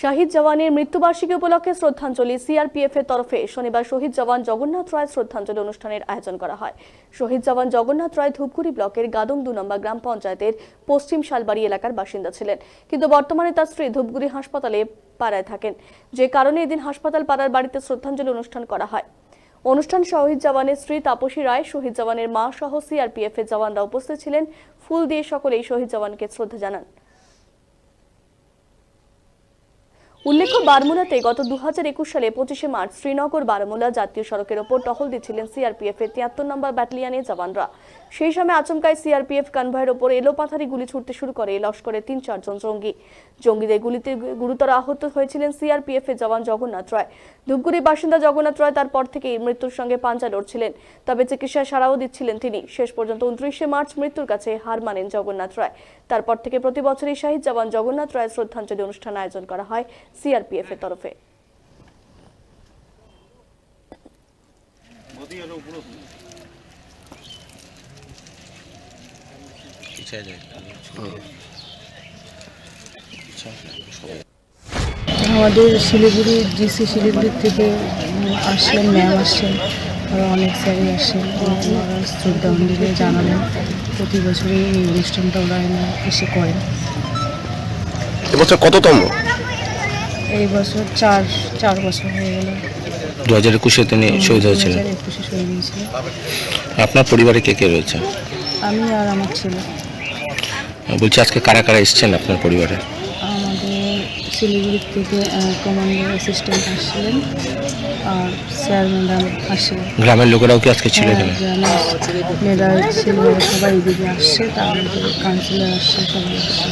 শাহিদ জওয়ানের মৃত্যুবার্ষিকী উপলক্ষে শ্রদ্ধাঞ্জলি সিআরপিএফ এর তরফে শনিবার শহীদ জওয়ান জগন্নাথ রায় শ্রদ্ধাঞ্জলি অনুষ্ঠানের আয়োজন করা হয়। শহীদ জওয়ান জগন্নাথ রায় ধূপগুড়ি ব্লকের গাদং দু নম্বর গ্রাম পঞ্চায়েতের পশ্চিম শালবাড়ি এলাকার বাসিন্দা ছিলেন, কিন্তু বর্তমানে তার স্ত্রী ধূপগুড়ি হাসপাতালে পাড়ায় থাকেন। যে কারণে এদিন হাসপাতাল পাড়ার বাড়িতে শ্রদ্ধাঞ্জলি অনুষ্ঠান করা হয়। অনুষ্ঠান শহীদ জওয়ানের স্ত্রী তাপসী রায়, শহীদ জওয়ানের মা সহ সিআরপিএফ এর জওয়ানরা উপস্থিত ছিলেন। ফুল দিয়ে সকলেই শহীদ জওয়ানকে শ্রদ্ধা জানান। উল্লেখ্য, বারমুলাতে গত দু হাজার একুশ সালে পঁচিশে মার্চ শ্রীনগর বারমুলা জাতীয় সড়কের ওপর টহল দিচ্ছিলেন সিআরপিএফ এর তিয়াত্তর নম্বর ব্যাটালিয়নের জওয়ানরা। সেই সময় আচমকায় সিআরপিএফ কনভয়ের ওপর এলোপাথারি গুলি ছুটতে শুরু করে লস্করের তিন চারজন জঙ্গি। জঙ্গিদের গুলিতে গুরুতর আহত হয়েছিলেন সিআরপিএফ এর জওয়ান জগন্নাথ রায়। ধূপগুড়ির বাসিন্দা জগন্নাথ রায় তারপর থেকেই মৃত্যুর সঙ্গে পাঞ্জা লড়ছিলেন। তবে চিকিৎসায় সারাও দিচ্ছিলেন তিনি। শেষ পর্যন্ত উনত্রিশে মার্চ মৃত্যুর কাছে হার মানেন জগন্নাথ রায়। তারপর থেকে প্রতি বছরই শাহিদ জওয়ান জগন্নাথ রায় শ্রদ্ধাঞ্জলি অনুষ্ঠান আয়োজন করা হয়। সিআরপিএফ এর তরফে। আমাদের শিলিগুড়ি ডিসি শিলিগুড়ির থেকে উম, আসলেন ম্যাম আসছেন আরও অনেক স্যারই আসছেন ওনারা শ্রদ্ধাঞ্জলি জানালেন। প্রতি বছরই এই অনুষ্ঠানটা ওরা এনে এসে করেন। এবছর কততম? এই বছর চার চার বছর হয়ে গেল। দু হাজার একুশে তিনি শহীদ হয়েছিলেন। একুশে শহীদ হয়েছিল আপনার পরিবারে কে কে রয়েছে? আমি আর আমার ছেলে। বলছি আজকে কারা কারা এসছেন আপনার পরিবারে? আমাদের শিলিগুড়ির থেকে কমান্ডার অ্যাসিস্ট্যান্ট আসছিলেন আর স্যার ম্যাডাম আসছিলেন। গ্রামের লোকেরাও কি আজকে ছিল এখানে? গ্রামের মেয়েরা ছিল সবাই এদিকে আসছে তার কাউন্সিলর আসছে সবাই আসছে।